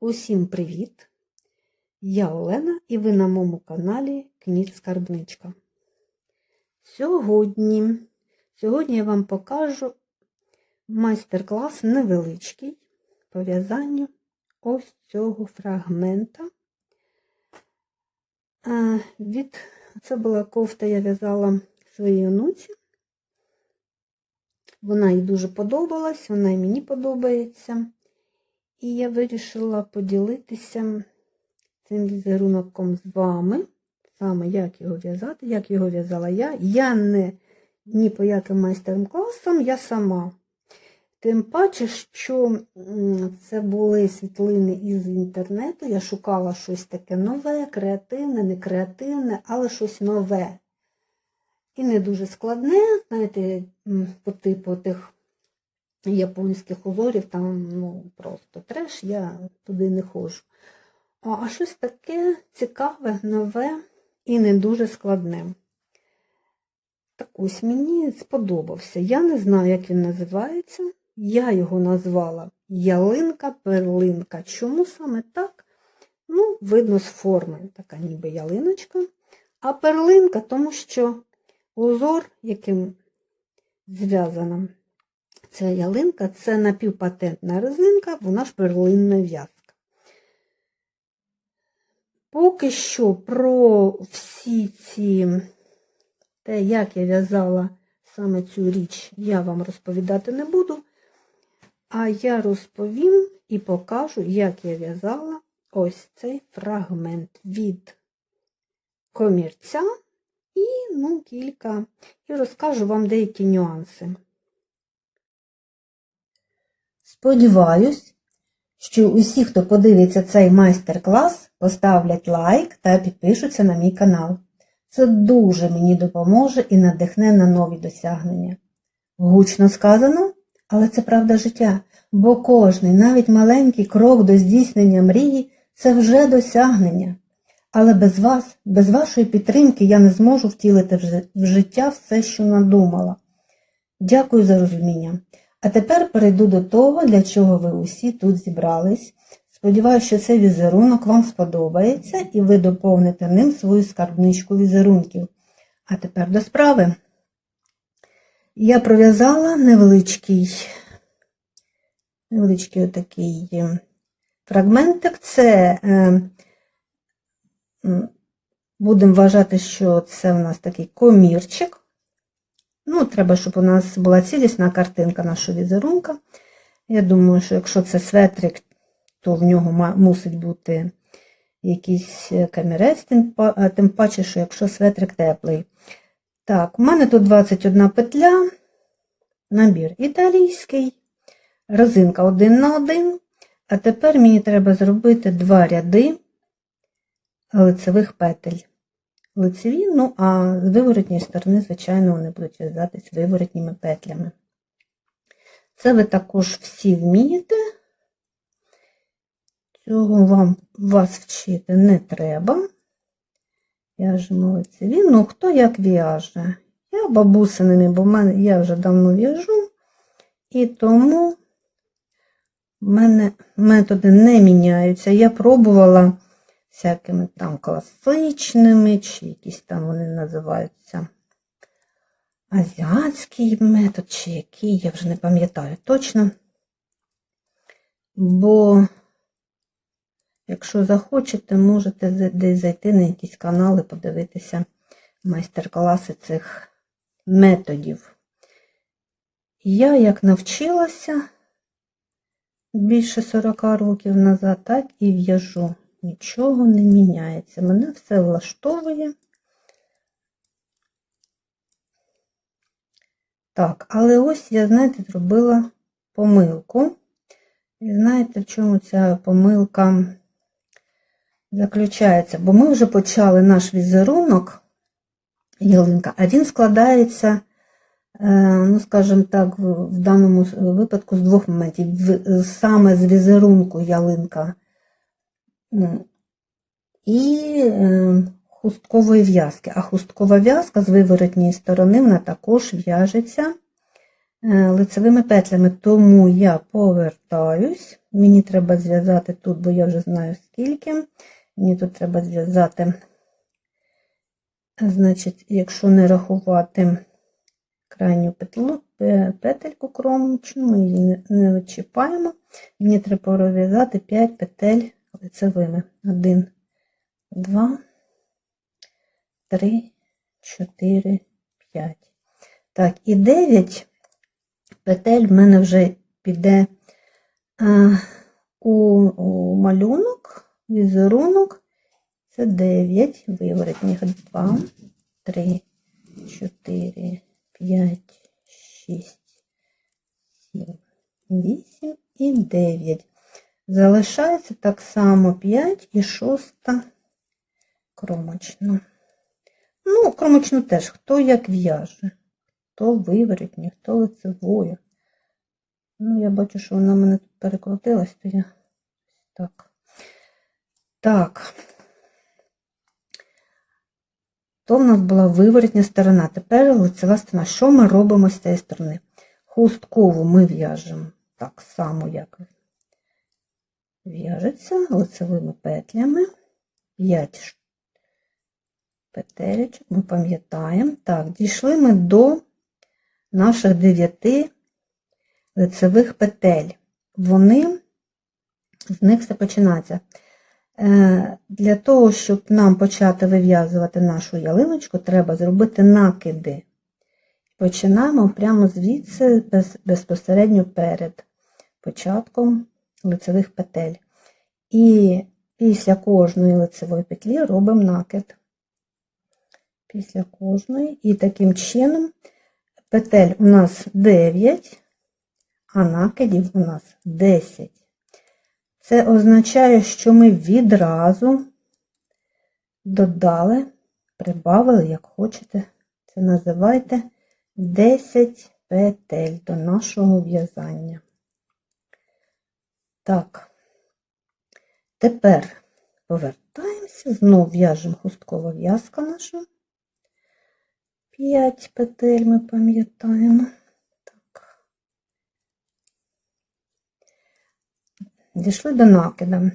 Усім привіт! Я Олена і ви на моєму каналі Кніт Скарбничка. Сьогодні, сьогодні я вам покажу майстер-клас невеличкий по в'язанню ось цього фрагмента. Від, це була кофта, я в'язала своїй онуці. Вона їй дуже подобалась, вона і мені подобається. І я вирішила поділитися цим візерунком з вами, саме як його в'язати, як його в'язала я. Я не ні по яким майстер-класам, я сама. Тим паче, що це були світлини із інтернету. Я шукала щось таке нове, креативне, не креативне, але щось нове. І не дуже складне, знаєте, по типу тих японських узорів, там ну, просто треш, я туди не ходжу. А, щось таке цікаве, нове і не дуже складне. Так ось мені сподобався. Я не знаю, як він називається. Я його назвала ялинка-перлинка. Чому саме так? Ну, видно з форми, така ніби ялиночка. А перлинка, тому що узор, яким зв'язана ця ялинка, це напівпатентна резинка, вона ж перлинна в'язка. Поки що про всі ці, те, як я в'язала саме цю річ, я вам розповідати не буду. А я розповім і покажу, як я в'язала ось цей фрагмент від комірця і ну, кілька, і розкажу вам деякі нюанси. Сподіваюсь, що усі, хто подивиться цей майстер-клас, поставлять лайк та підпишуться на мій канал. Це дуже мені допоможе і надихне на нові досягнення. Гучно сказано, але це правда життя, бо кожний, навіть маленький крок до здійснення мрії це вже досягнення. Але без вас, без вашої підтримки я не зможу втілити в життя все, що надумала. Дякую за розуміння. А тепер перейду до того, для чого ви усі тут зібрались. Сподіваюся, що цей візерунок вам сподобається і ви доповните ним свою скарбничку візерунків. А тепер до справи. Я пров'язала невеличкий невеличкий отакий е, фрагментик. Це е, будемо вважати, що це у нас такий комірчик. Ну, треба, щоб у нас була цілісна картинка нашого візерунка. Я думаю, що якщо це светрик, то в нього мусить бути якийсь камірець, тим паче, що якщо светрик теплий. Так, у мене тут 21 петля, набір італійський, резинка 1 на 1. А тепер мені треба зробити два ряди лицевих петель лицеві, ну а з виворотньої сторони, звичайно, вони будуть в'язатись виворотніми петлями. Це ви також всі вмієте. Цього вам вас вчити не треба. В'яжемо лицеві. Ну, хто як в'яже? Я бабусинами, бо в мене я вже давно в'яжу, і тому в мене методи не міняються. Я пробувала всякими там класичними, чи якісь там вони називаються азіатський метод, чи який, я вже не пам'ятаю точно. Бо, якщо захочете, можете десь зайти на якісь канали, подивитися майстер-класи цих методів. Я як навчилася більше 40 років назад, так і в'яжу нічого не міняється. Мене все влаштовує. Так, але ось я, знаєте, зробила помилку. І знаєте, в чому ця помилка заключається? Бо ми вже почали наш візерунок, ялинка, а він складається, е, ну, скажімо так, в даному випадку з двох моментів. Саме з візерунку ялинка і е, хусткової в'язки. А хусткова в'язка з виворотньої сторони вона також в'яжеться е, лицевими петлями, тому я повертаюсь. Мені треба зв'язати тут, бо я вже знаю скільки. Мені тут треба зв'язати, значить, якщо не рахувати крайню петлю, петельку кромочну, ми її не, відчіпаємо. Мені треба пров'язати 5 петель лицевими. 1, 2, 3, 4, 5. Так, і 9 петель в мене вже піде е, у, малюнок, візерунок. Це 9 виворотніх. 2, 3, 4, 5, 6, 7, 8 і 9. Залишається так само 5 і 6 кромочну. Ну, кромочну теж, хто як в'яже, хто виворотні, хто лицевою. Ну, я бачу, що вона мене тут перекрутилась, то я так. Так. То в нас була виворотня сторона. Тепер лицева сторона. Що ми робимо з цієї сторони? Хусткову ми в'яжемо так само, як в'яжеться лицевими петлями. 5 петелечок, ми пам'ятаємо. Так, дійшли ми до наших 9 лицевих петель. Вони, з них все починається. Е, Для того, щоб нам почати вив'язувати нашу ялиночку, треба зробити накиди. Починаємо прямо звідси без, безпосередньо перед початком лицевих петель. І після кожної лицевої петлі робимо накид. Після кожної. І таким чином петель у нас 9, а накидів у нас 10. Це означає, що ми відразу додали, прибавили, як хочете, це називайте 10 петель до нашого в'язання. Так, тепер повертаємося, знову в'яжемо хусткова в'язка наша. 5 петель ми пам'ятаємо. Дійшли до накида.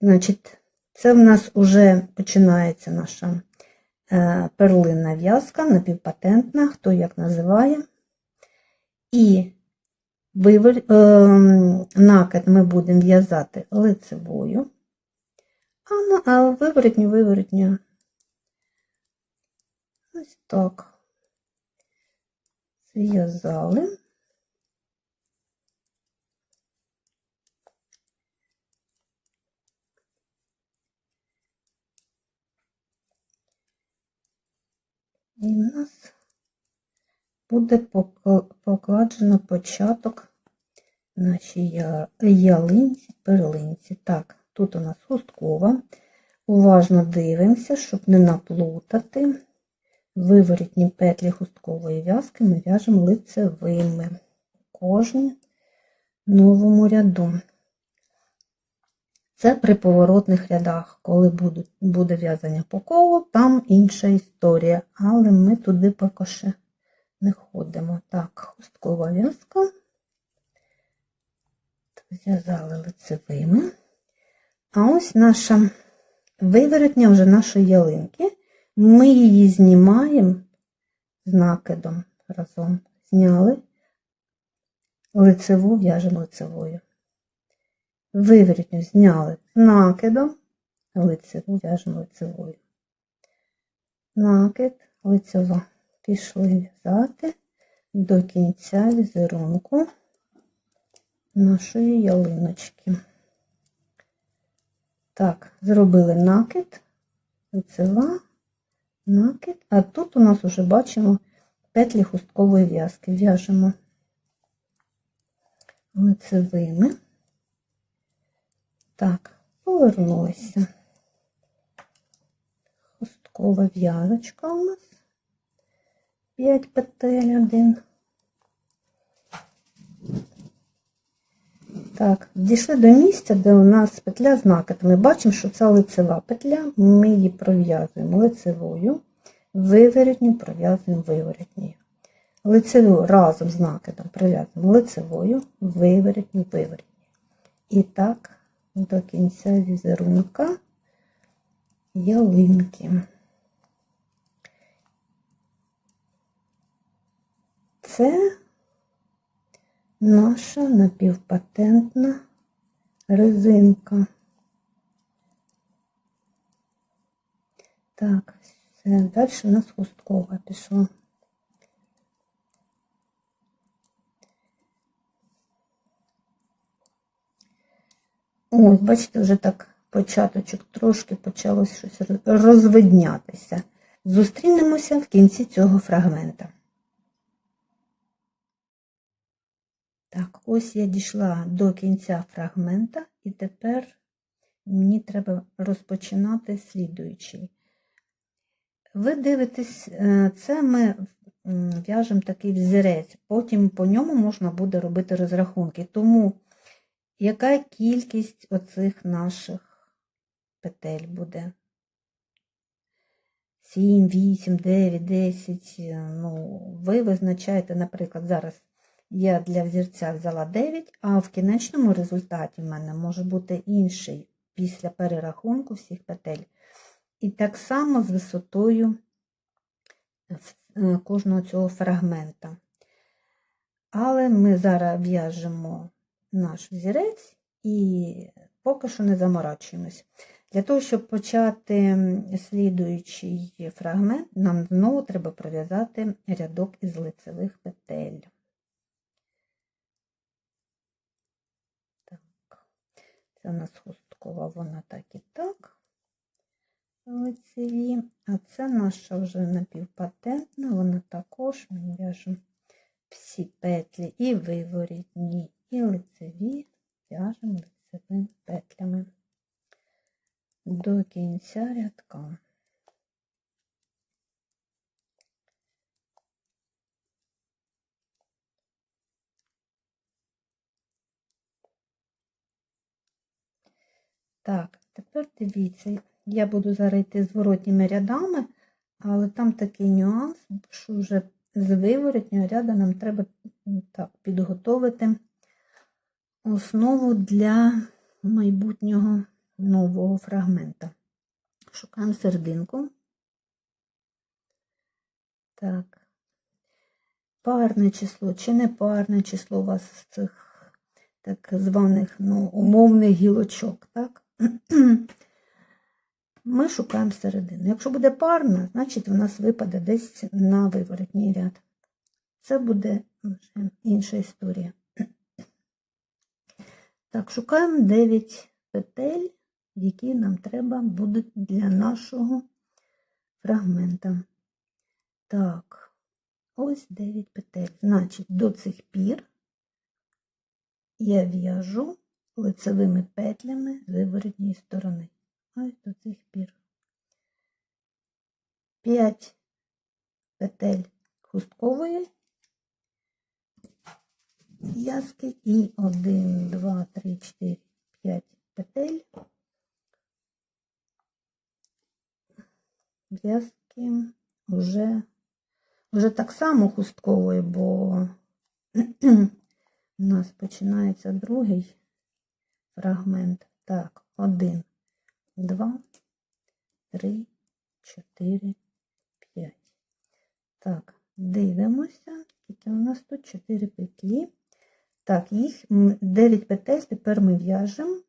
Значить, це в нас вже починається наша е, перлинна в'язка, напівпатентна, хто як називає. І вивер... е, накид ми будемо в'язати лицевою, а, на, виворотню виворотню. Ось так. Зв'язали. І в нас буде покла- покладено початок нашій ялинці, перлинці. Так, тут у нас хусткова. Уважно дивимося, щоб не наплутати. Виворітні петлі хусткової в'язки ми в'яжемо лицевими у кожній новому ряду. Це при поворотних рядах, коли буде в'язання по колу, там інша історія, але ми туди поки ще не ходимо. Так, хусткова в'язка. Зв'язали лицевими. А ось наша виворотня вже нашої ялинки. Ми її знімаємо з накидом разом. Зняли, лицеву в'яжемо лицевою. Виворотню зняли з накидом, лицеву в'яжемо лицевою. Накид, лицева. Пішли в'язати до кінця візерунку нашої ялиночки. Так, зробили накид, лицева, накид, а тут у нас вже бачимо петлі хусткової в'язки. В'яжемо лицевими. Так, повернулися. Хусткова в'язочка у нас. 5 петель, один. Так, дійшли до місця, де у нас петля з накидами. Бачимо, що це лицева петля, ми її пров'язуємо лицевою, виворотню пров'язуємо виворотньою. лицеву разом з накидом прив'язуємо лицевою, виворітню, виворітню. І так до кінця візерунка ялинки. Це наша напівпатентна резинка. Так, все, далі у нас хусткова пішла. Ось, бачите, вже так початочок трошки почалось щось розвиднятися. Зустрінемося в кінці цього фрагмента. Так, ось я дійшла до кінця фрагмента, і тепер мені треба розпочинати слідуючий. Ви дивитесь, е, це ми в'яжемо такий взірець, потім по ньому можна буде робити розрахунки. Тому яка кількість оцих наших петель буде? 7, 8, 9, 10. е, Ну, ви визначаєте, наприклад, зараз я для взірця взяла 9, а в кінечному результаті в мене може бути інший після перерахунку всіх петель. І так само з висотою е, кожного цього фрагмента. Але ми зараз в'яжемо наш взірець і поки що не заморачуємось. Для того, щоб почати слідуючий фрагмент, нам знову треба пров'язати рядок із лицевих петель. Це у нас хусткова, вона так і так. Лицеві, а це наша вже напівпатентна, вона також ми в'яжемо всі петлі і виворітні, і лицеві в'яжемо лицевими петлями. До кінця рядка. Так, тепер дивіться, я буду зараз йти зворотніми рядами, але там такий нюанс, що вже з виворотнього ряду нам треба так, підготовити основу для майбутнього нового фрагмента. Шукаємо серединку. Так. Парне число чи не парне число у вас з цих так званих ну, умовних гілочок, так? Ми шукаємо середину. Якщо буде парна, значить у нас випаде десь на виворотній ряд. Це буде вже інша історія. Так, шукаємо 9 петель, які нам треба будуть для нашого фрагмента. Так, ось 9 петель. Значить, до цих пір я в'яжу лицевими петлями з виворотньої сторони. Ось до цих пір. 5 петель хусткової в'язки і 1, 2, 3, 4, 5 петель в'язки вже, вже так само хусткової, бо у нас починається другий фрагмент. Так, один, два, три, чотири, п'ять. Так, дивимося. Скільки у нас тут 4 петлі. Так, їх 9 петель тепер ми в'яжемо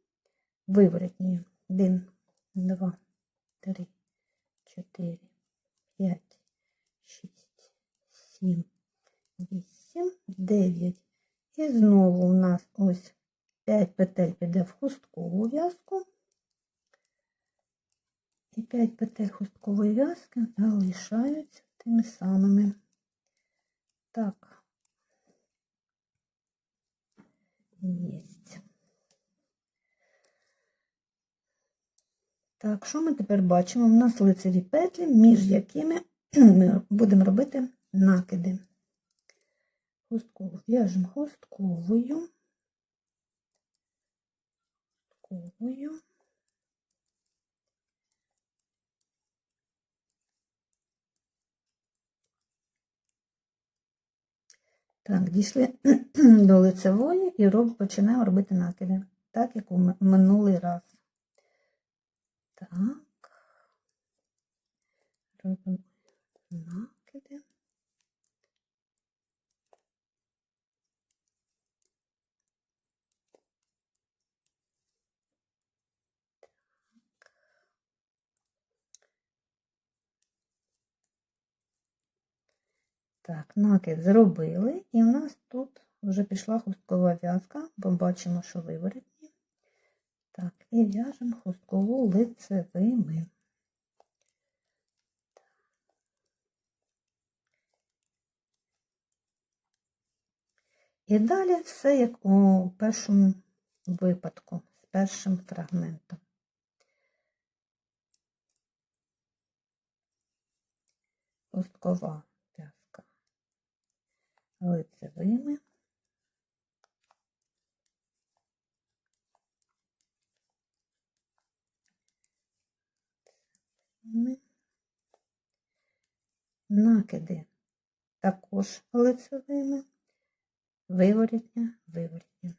виворотні. 1, 2, 3, 4, 5, 6, 7, 8, 9. І знову у нас ось 5 петель піде в хусткову в'язку. І 5 петель хусткової в'язки залишаються тими самими. Так. Єсть. Так, що ми тепер бачимо? У нас лицеві петлі, між якими ми будемо робити накиди. Хусткову в'яжемо хустковою. Хустковою. Так, дійшли до лицевої і роб, починаємо робити накиди, так як у минулий раз. Так. Робимо накиди. Так, накид зробили, і в нас тут вже пішла хусткова в'язка, бо бачимо, що виворотні. Так, і в'яжемо хусткову лицевими. І далі все як у першому випадку, з першим фрагментом. Хусткова лицевими. Накиди також лицевими, виворітня, виворітня.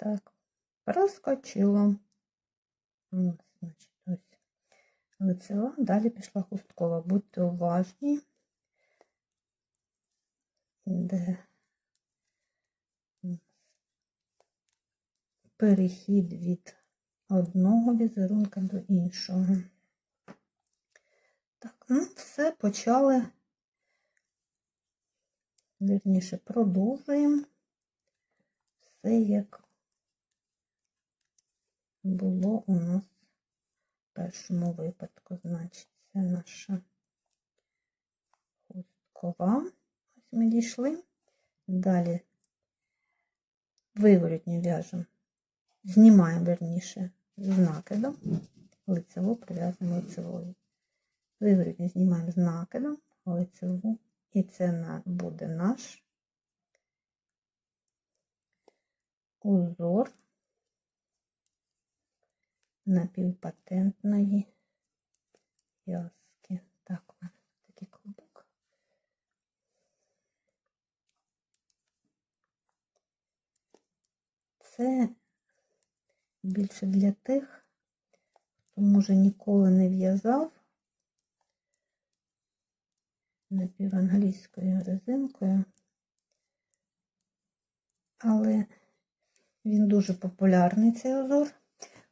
Так, проскочило. М, Значить, ось лицева, далі пішла хусткова. Будьте уважні, де перехід від одного візерунка до іншого. Так, ну все, почали. Вірніше, продовжуємо все як було у нас в першому випадку. Значить, це наша хусткова. Ось ми дійшли. Далі виворотні в'яжемо, знімаємо верніше з накидом, лицеву прив'язуємо лицевою. Виворотні знімаємо з накидом, лицеву, і це буде наш узор напівпатентної в'язки. Так, у такий клубок. Це більше для тих, хто може ніколи не в'язав напіванглійською резинкою, але він дуже популярний цей узор.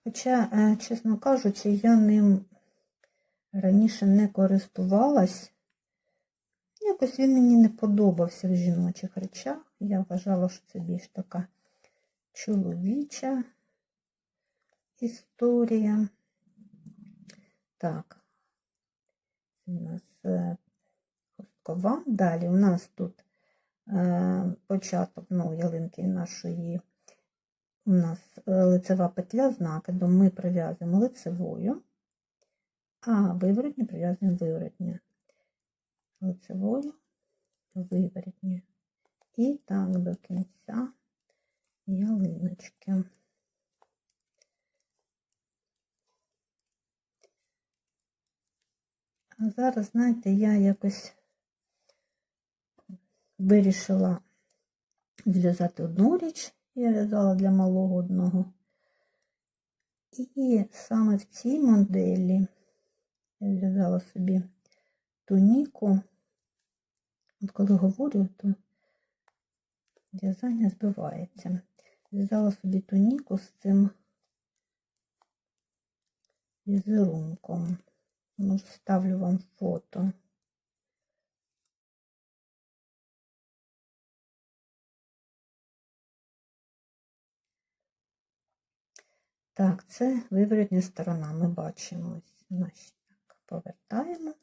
Хоча, е, чесно кажучи, я ним раніше не користувалась. Якось він мені не подобався в жіночих речах. Я вважала, що це більш така чоловіча історія. Так, у нас е, хусткова. Далі у нас тут е, початок ну, ялинки нашої у нас е, лицева петля з накидом ми прив'язуємо лицевою, а виворотню прив'язуємо виворотню. Лицевою, виворотню. І так до кінця ялиночки. А зараз, знаєте, я якось вирішила зв'язати одну річ, я в'язала для малого одного. І саме в цій моделі я зв'язала собі туніку. От коли говорю, то в'язання збивається. Зв'язала собі туніку з цим візерунком. Ставлю вам фото. Так, це виворотня сторона. Ми бачимо значить, так, повертаємо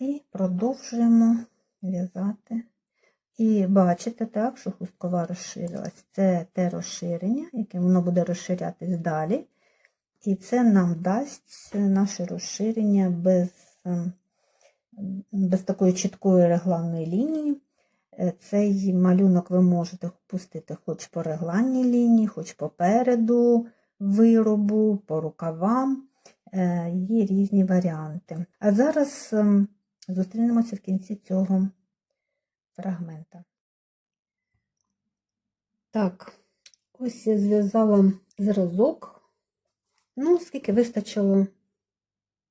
і продовжуємо в'язати. І бачите, так, що хусткова розширилась. Це те розширення, яке воно буде розширятись далі. І це нам дасть наше розширення без, ем, без такої чіткої регланної лінії. Е, Цей малюнок ви можете пустити хоч по регланній лінії, хоч попереду виробу, по рукавам. Е, Є різні варіанти. А зараз ем, зустрінемося в кінці цього фрагмента. Так, ось я зв'язала зразок. Ну, скільки вистачило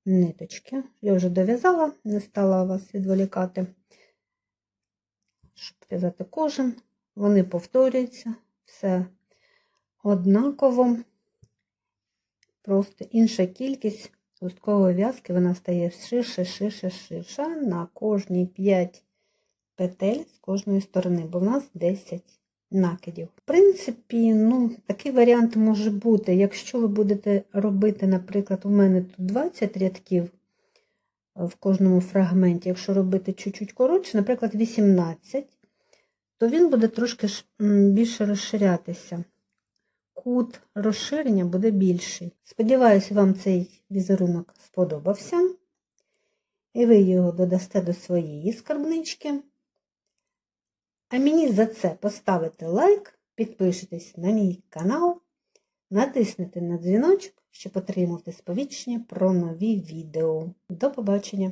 ниточки. Я вже дов'язала, не стала вас відволікати, щоб в'язати кожен. Вони повторюються, все однаково. Просто інша кількість густкової в'язки, вона стає ширше, ширше, ширша на кожні 5 петель з кожної сторони, бо в нас 10 накидів. В принципі, ну, такий варіант може бути. Якщо ви будете робити, наприклад, у мене тут 20 рядків в кожному фрагменті, якщо робити чуть-чуть коротше, наприклад, 18, то він буде трошки більше розширятися. Кут розширення буде більший. Сподіваюся, вам цей візерунок сподобався. І ви його додасте до своєї скарбнички. А мені за це поставите лайк, підпишитесь на мій канал, натиснете на дзвіночок, щоб отримати сповіщення про нові відео. До побачення!